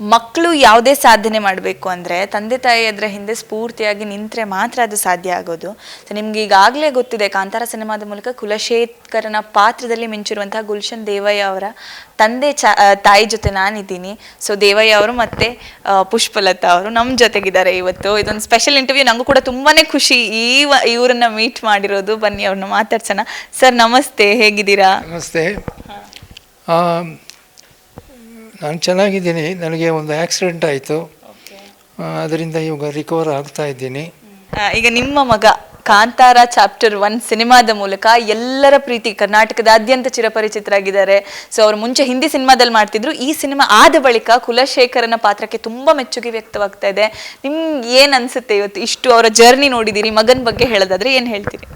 ಮಕ್ಕಳು ಯಾವುದೇ ಸಾಧನೆ ಮಾಡಬೇಕು ಅಂದರೆ ತಂದೆ ತಾಯಿ ಅದರ ಹಿಂದೆ ಸ್ಫೂರ್ತಿಯಾಗಿ ನಿಂತರೆ ಮಾತ್ರ ಅದು ಸಾಧ್ಯ ಆಗೋದು. ಸೊ ನಿಮ್ಗೆ ಈಗಾಗಲೇ ಗೊತ್ತಿದೆ, ಕಾಂತಾರ ಸಿನಿಮಾದ ಮೂಲಕ ಕುಲಶೇಖರನ ಪಾತ್ರದಲ್ಲಿ ಮಿಂಚಿರುವಂತಹ ಗುಲ್ಶನ್ ದೇವಯ್ಯ ಅವರ ತಂದೆ ಚ ತಾಯಿ ಜೊತೆ ನಾನಿದ್ದೀನಿ. ಸೊ ದೇವಯ್ಯ ಅವರು ಮತ್ತೆ ಪುಷ್ಪಲತಾ ಅವರು ನಮ್ಮ ಜೊತೆಗಿದ್ದಾರೆ ಇವತ್ತು. ಇದೊಂದು ಸ್ಪೆಷಲ್ ಇಂಟರ್ವ್ಯೂ ನನಗೂ ಕೂಡ ತುಂಬಾನೇ ಖುಷಿ ಈ ಇವರನ್ನ ಮೀಟ್ ಮಾಡಿರೋದು. ಬನ್ನಿ ಅವ್ರನ್ನ ಮಾತಾಡ್ಸೋಣ. ಸರ್ ನಮಸ್ತೆ. ಹೇಗಿದ್ದೀರಾ? ನಮಸ್ತೆ. ನಾನು ಚೆನ್ನಾಗಿದ್ದೀನಿ. ನನಗೆ ಒಂದು ಆಕ್ಸಿಡೆಂಟ್ ಆಯಿತು. ಅದರಿಂದ ಇವಾಗ ರಿಕವರ್ ಆಗ್ತಾ ಇದ್ದೀನಿ. ಈಗ ನಿಮ್ಮ ಮಗ ಕಾಂತಾರ ಚಾಪ್ಟರ್ ಒನ್ ಸಿನಿಮಾದ ಮೂಲಕ ಎಲ್ಲರ ಪ್ರೀತಿ ಕರ್ನಾಟಕದಾದ್ಯಂತ ಚಿರಪರಿಚಿತರಾಗಿದ್ದಾರೆ. ಸೊ ಅವರು ಮುಂಚೆ ಹಿಂದಿ ಸಿನಿಮಾದಲ್ಲಿ ಮಾಡ್ತಿದ್ರು. ಈ ಸಿನಿಮಾ ಆದ ಬಳಿಕ ಕುಲಶೇಖರನ ಪಾತ್ರಕ್ಕೆ ತುಂಬಾ ಮೆಚ್ಚುಗೆ ವ್ಯಕ್ತವಾಗ್ತಾ ಇದೆ. ನಿಮ್ಗೆ ಏನು ಅನ್ಸುತ್ತೆ ಇವತ್ತು? ಇಷ್ಟು ಅವರ ಜರ್ನಿ ನೋಡಿದಿರಿ ಮಗನ ಬಗ್ಗೆ ಹೇಳೋದಾದ್ರೆ ಏನು ಹೇಳ್ತೀರಿ?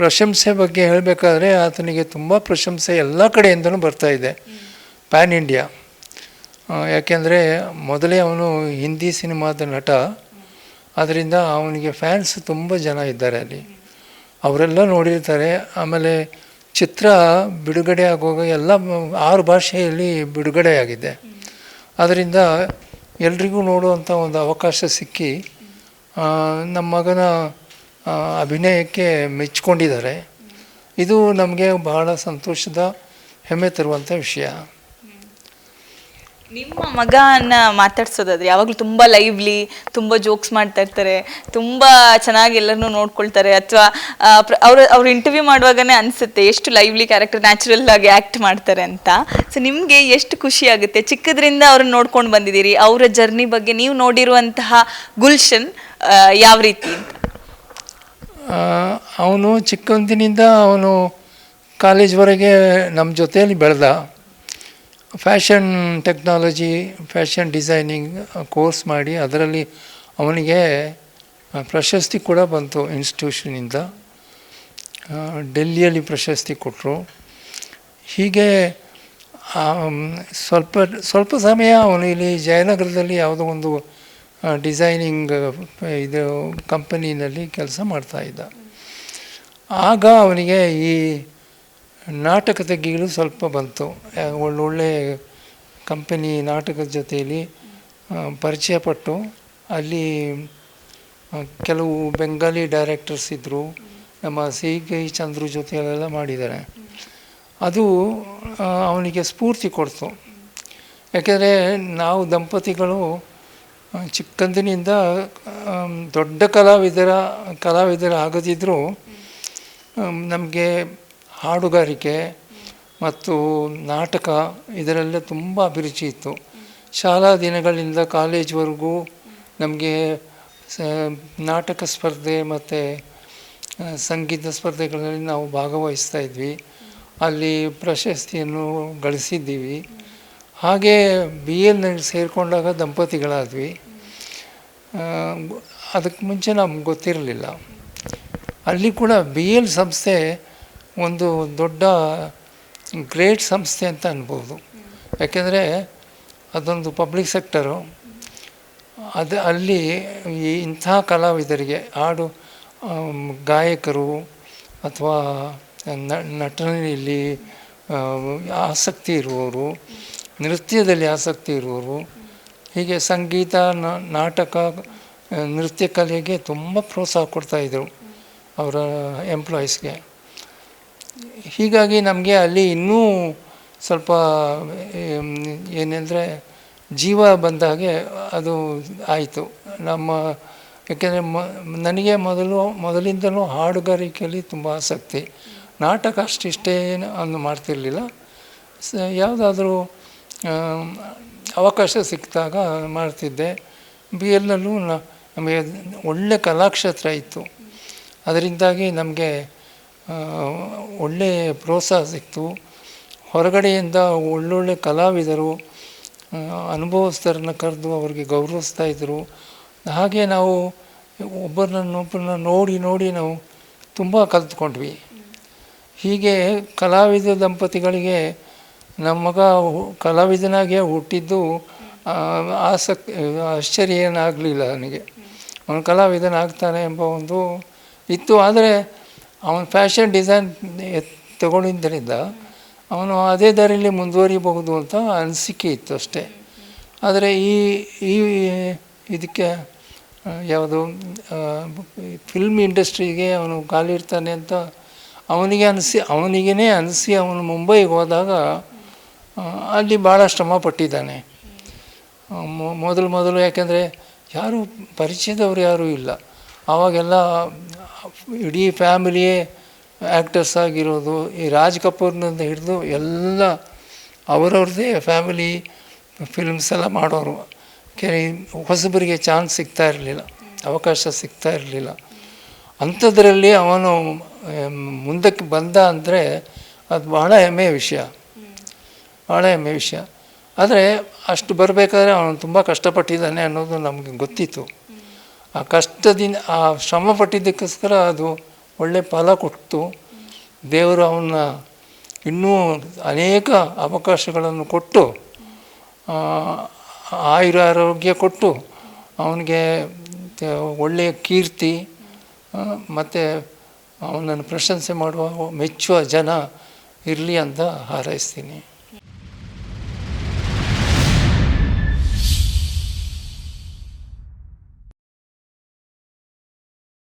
ಪ್ರಶಂಸೆ ಬಗ್ಗೆ ಹೇಳಬೇಕಾದ್ರೆ ಆತನಿಗೆ ತುಂಬ ಪ್ರಶಂಸೆ ಎಲ್ಲ ಕಡೆಯಿಂದಲೂ ಬರ್ತಾ ಇದೆ. ಪ್ಯಾನ್ ಇಂಡಿಯಾ ಯಾಕೆಂದರೆ ಮೊದಲೇ ಅವನು ಹಿಂದಿ ಸಿನಿಮಾದ ನಟ. ಅದರಿಂದ ಅವನಿಗೆ ಫ್ಯಾನ್ಸ್ ತುಂಬ ಜನ ಇದ್ದಾರೆ ಅಲ್ಲಿ. ಅವರೆಲ್ಲ ನೋಡಿರ್ತಾರೆ. ಆಮೇಲೆ ಚಿತ್ರ ಬಿಡುಗಡೆ ಆಗುವಾಗ ಎಲ್ಲ ಆರು ಭಾಷೆಯಲ್ಲಿ ಬಿಡುಗಡೆಯಾಗಿದೆ ಅದರಿಂದ ಎಲ್ರಿಗೂ ನೋಡುವಂಥ ಒಂದು ಅವಕಾಶ ಸಿಕ್ಕಿ ನಮ್ಮ ಮಗನ ಅಭಿನಯಕ್ಕೆ ಮೆಚ್ಚಿಕೊಂಡಿದ್ದಾರೆ ಇದು ನಮಗೆ ಬಹಳ ಸಂತೋಷದ ಹೆಮ್ಮೆ ತರುವಂಥ ವಿಷಯ. ನಿಮ್ಮ ಮಗನ ಮಾತಾಡ್ಸೋದಾದ್ರೆ ಯಾವಾಗಲೂ ತುಂಬಾ ಲೈವ್ಲಿ ತುಂಬಾ ಜೋಕ್ಸ್ ಮಾಡ್ತಾ ಇರ್ತಾರೆ, ತುಂಬಾ ಚೆನ್ನಾಗಿ ಎಲ್ಲರನ್ನೂ ನೋಡ್ಕೊಳ್ತಾರೆ ಅಥವಾ ಅವ್ರ ಅವ್ರ ಇಂಟರ್ವ್ಯೂ ಮಾಡುವಾಗನೆ ಅನ್ಸುತ್ತೆ ಎಷ್ಟು ಲೈವ್ಲಿ ಕ್ಯಾರೆಕ್ಟರ್ ನ್ಯಾಚುರಲ್ ಆಗಿ ಆಕ್ಟ್ ಮಾಡ್ತಾರೆ ಅಂತ. ಸೊ ನಿಮ್ಗೆ ಎಷ್ಟು ಖುಷಿ ಆಗುತ್ತೆ? ಚಿಕ್ಕದ್ರಿಂದ ಅವ್ರನ್ನ ನೋಡ್ಕೊಂಡು ಬಂದಿದ್ದೀರಿ, ಅವರ ಜರ್ನಿ ಬಗ್ಗೆ ನೀವು ನೋಡಿರುವಂತಹ ಗುಲ್ಶನ್ ಯಾವ ರೀತಿ ಅಂತ? ಅವನು ಚಿಕ್ಕಂದಿನಿಂದ ಅವನು ಕಾಲೇಜ್ವರೆಗೆ ನಮ್ಮ ಜೊತೆಯಲ್ಲಿ ಬೆಳೆದ. Fashion technology fashion designing course ಮಾಡಿ ಅದರಲ್ಲಿ ಅವನಿಗೆ ಪ್ರಶಸ್ತಿ ಕೂಡ ಬಂತು ಇನ್ಸ್ಟಿಟ್ಯೂಷನಿಂದ ಡೆಲ್ಲಿಯಲ್ಲಿ ಪ್ರಶಸ್ತಿ ಕೊಟ್ಟರು ಹೀಗೆ ಸ್ವಲ್ಪ ಸ್ವಲ್ಪ ಸಮಯ ಅವನು ಇಲ್ಲಿ ಜಯನಗರದಲ್ಲಿ ಯಾವುದೋ ಒಂದು ಡಿಸೈನಿಂಗ್ ಇದು ಕಂಪನಿನಲ್ಲಿ ಕೆಲಸ ಮಾಡ್ತಾಯಿದ್ದ ಆಗ ಅವನಿಗೆ ಈ ನಾಟಕದ ಗೀಳು ಸ್ವಲ್ಪ ಬಂತು. ಒಳ್ಳೊಳ್ಳೆ ಕಂಪನಿ ನಾಟಕದ ಜೊತೆಯಲ್ಲಿ ಪರಿಚಯ ಪಟ್ಟು, ಅಲ್ಲಿ ಕೆಲವು ಬೆಂಗಾಲಿ ಡೈರೆಕ್ಟರ್ಸ್ ಇದ್ದರು ನಮ್ಮ ಸಿ ಕೆ ಚಂದ್ರು ಜೊತೆಯಲ್ಲೆಲ್ಲ ಮಾಡಿದ್ದಾರೆ. ಅದು ಅವನಿಗೆ ಸ್ಫೂರ್ತಿ ಕೊಡ್ತು. ಯಾಕೆಂದರೆ ನಾವು ದಂಪತಿಗಳು ಚಿಕ್ಕಂದಿನಿಂದ ದೊಡ್ಡ ಕಲಾವಿದರ ಕಲಾವಿದರ ಆಗದಿದ್ದರೂ ನಮಗೆ ಹಾಡುಗಾರಿಕೆ ಮತ್ತು ನಾಟಕ ಇದರೆಲ್ಲ ತುಂಬ ಅಭಿರುಚಿ ಇತ್ತು. ಶಾಲಾ ದಿನಗಳಿಂದ ಕಾಲೇಜ್ವರೆಗೂ ನಮಗೆ ನಾಟಕ ಸ್ಪರ್ಧೆ ಮತ್ತು ಸಂಗೀತ ಸ್ಪರ್ಧೆಗಳಲ್ಲಿ ನಾವು ಭಾಗವಹಿಸ್ತಾ ಇದ್ವಿ. ಅಲ್ಲಿ ಪ್ರಶಸ್ತಿಯನ್ನು ಗಳಿಸಿದ್ದೀವಿ. ಹಾಗೆ ಬಿ ಎಲ್ನಲ್ಲಿ ಸೇರಿಕೊಂಡಾಗ ದಂಪತಿಗಳಾದ್ವಿ. ಅದಕ್ಕೆ ಮುಂಚೆ ನಮ್ಗೆ ಗೊತ್ತಿರಲಿಲ್ಲ. ಅಲ್ಲಿ ಕೂಡ ಬಿ ಎಲ್ ಸಂಸ್ಥೆ ಒಂದು ದೊಡ್ಡ ಗ್ರೇಟ್ ಸಂಸ್ಥೆ ಅಂತ ಅನ್ಬೋದು. ಯಾಕೆಂದರೆ ಅದೊಂದು ಪಬ್ಲಿಕ್ ಸೆಕ್ಟರು. ಅದು ಅಲ್ಲಿ ಈ ಇಂಥ ಕಲಾವಿದರಿಗೆ, ಹಾಡು ಗಾಯಕರು ಅಥವಾ ನಟನೆಯಲ್ಲಿ ಆಸಕ್ತಿ ಇರುವವರು, ನೃತ್ಯದಲ್ಲಿ ಆಸಕ್ತಿ ಇರುವವರು, ಹೀಗೆ ಸಂಗೀತ ನಾಟಕ, ನೃತ್ಯ ಕಲೆಗೆ ತುಂಬ ಪ್ರೋತ್ಸಾಹ ಕೊಡ್ತಾಯಿದ್ರು ಅವರ ಎಂಪ್ಲಾಯೀಸ್ಗೆ ಹೀಗಾಗಿ ನಮಗೆ ಅಲ್ಲಿ ಇನ್ನೂ ಸ್ವಲ್ಪ ಏನೆಂದರೆ ಜೀವ ಬಂದ ಹಾಗೆ ಅದು ಆಯಿತು. ನಮ್ಮ, ಯಾಕೆಂದರೆ ಮ, ನನಗೆ ಮೊದಲು, ಮೊದಲಿಂದಲೂ ಹಾಡುಗಾರಿಕೆಯಲ್ಲಿ ತುಂಬ ಆಸಕ್ತಿ. ನಾಟಕ ಅಷ್ಟಿಷ್ಟೇ ಅನ್ನು ಮಾಡ್ತಿರಲಿಲ್ಲ. ಸ, ಯಾವುದಾದ್ರೂ ಅವಕಾಶ ಸಿಕ್ಕಿದಾಗ ಮಾಡ್ತಿದ್ದೆ. ಬಿ ಎಲ್ನಲ್ಲೂ ನಮಗೆ ಒಳ್ಳೆ ಕಲಾಕ್ಷೇತ್ರ ಇತ್ತು. ಅದರಿಂದಾಗಿ ನಮಗೆ ಒಳ್ಳೆ ಪ್ರೋತ್ಸಾಹ ಸಿಕ್ತು. ಹೊರಗಡೆಯಿಂದ ಒಳ್ಳೊಳ್ಳೆ ಕಲಾವಿದರು ಅನುಭವಸ್ಥರನ್ನ ಕರೆದು ಅವರಿಗೆ ಗೌರವಿಸ್ತಾ ಇದ್ದರು ಹಾಗೆ ನಾವು ಒಬ್ಬರನ್ನೊಬ್ಬರನ್ನ ನೋಡಿ ನೋಡಿ ನಾವು ತುಂಬ ಕಲಿತ್ಕೊಂಡ್ವಿ. ಹೀಗೆ ಕಲಾವಿದ ದಂಪತಿಗಳಿಗೆ ನಮ್ಮ ಮಗ ಕಲಾವಿದನಾಗೇ ಹುಟ್ಟಿದ್ದು ಆಸಕ್ತಿ ಆಶ್ಚರ್ಯ ಏನಾಗಲಿಲ್ಲ ನನಗೆ. ಅವನು ಕಲಾವಿದನಾಗ್ತಾನೆ ಎಂಬ ಒಂದು ಇತ್ತು. ಆದರೆ ಅವನು ಫ್ಯಾಷನ್ ಡಿಸೈನ್ ತಗೊಂಡಿದ್ದರಿಂದ ಅವನು ಅದೇ ದಾರಿಯಲ್ಲಿ ಮುಂದುವರಿಬಹುದು ಅಂತ ಅನಿಸಿಕೆ ಇತ್ತು ಅಷ್ಟೇ. ಆದರೆ ಈ ಈ ಇದಕ್ಕೆ ಯಾವುದು ಫಿಲ್ಮ್ ಇಂಡಸ್ಟ್ರಿಗೆ ಅವನು ಕಾಲಿಡ್ತಾನೆ ಅಂತ ಅವನಿಗೆ ಅನಿಸಿ ಅವನಿಗೇ ಅನಿಸಿ ಅವನು ಮುಂಬೈಗೆ ಹೋದಾಗ ಅಲ್ಲಿ ಭಾಳ ಶ್ರಮ ಪಟ್ಟಿದ್ದಾನೆ ಮೊದಲು ಮೊದಲು ಯಾಕೆಂದರೆ ಯಾರು ಪರಿಚಯದವರು ಯಾರೂ ಇಲ್ಲ. ಆವಾಗೆಲ್ಲ ಇಡೀ ಫ್ಯಾಮಿಲಿಯೇ ಆ್ಯಕ್ಟರ್ಸ್ ಆಗಿರೋದು, ಈ ರಾಜ್ ಕಪೂರ್ನಿಂದ ಹಿಡಿದು ಎಲ್ಲ ಅವರವ್ರದ್ದೇ ಫ್ಯಾಮಿಲಿ ಫಿಲ್ಮ್ಸ್ ಎಲ್ಲ ಮಾಡೋರು. ಕೆರೆ, ಹೊಸಬರಿಗೆ ಚಾನ್ಸ್ ಸಿಗ್ತಾ ಇರಲಿಲ್ಲ, ಅವಕಾಶ ಸಿಗ್ತಾ ಇರಲಿಲ್ಲ. ಅಂಥದ್ರಲ್ಲಿ ಅವನು ಮುಂದಕ್ಕೆ ಬಂದ ಅಂದರೆ ಅದು ಬಹಳ ಹೆಮ್ಮೆಯ ವಿಷಯ. ಭಾಳ ಹೆಮ್ಮೆ ವಿಷಯ. ಆದರೆ ಅಷ್ಟು ಬರಬೇಕಾದ್ರೆ ಅವನು ತುಂಬ ಕಷ್ಟಪಟ್ಟಿದ್ದಾನೆ ಅನ್ನೋದು ನಮಗೆ ಗೊತ್ತಿತ್ತು. ಆ ಕಷ್ಟದಿಂದ, ಆ ಶ್ರಮ ಪಟ್ಟಿದ್ದಕ್ಕೋಸ್ಕರ ಅದು ಒಳ್ಳೆ ಫಲ ಕೊಟ್ಟು ದೇವರು ಅವನ ಇನ್ನೂ ಅನೇಕ ಅವಕಾಶಗಳನ್ನು ಕೊಟ್ಟು ಆಯುರ ಆರೋಗ್ಯ ಕೊಟ್ಟು ಅವನಿಗೆ ಒಳ್ಳೆಯ ಕೀರ್ತಿ ಮತ್ತು ಅವನನ್ನು ಪ್ರಶಂಸೆ ಮಾಡುವ ಮೆಚ್ಚುವ ಜನ ಇರಲಿ ಅಂತ ಹಾರೈಸ್ತೀನಿ.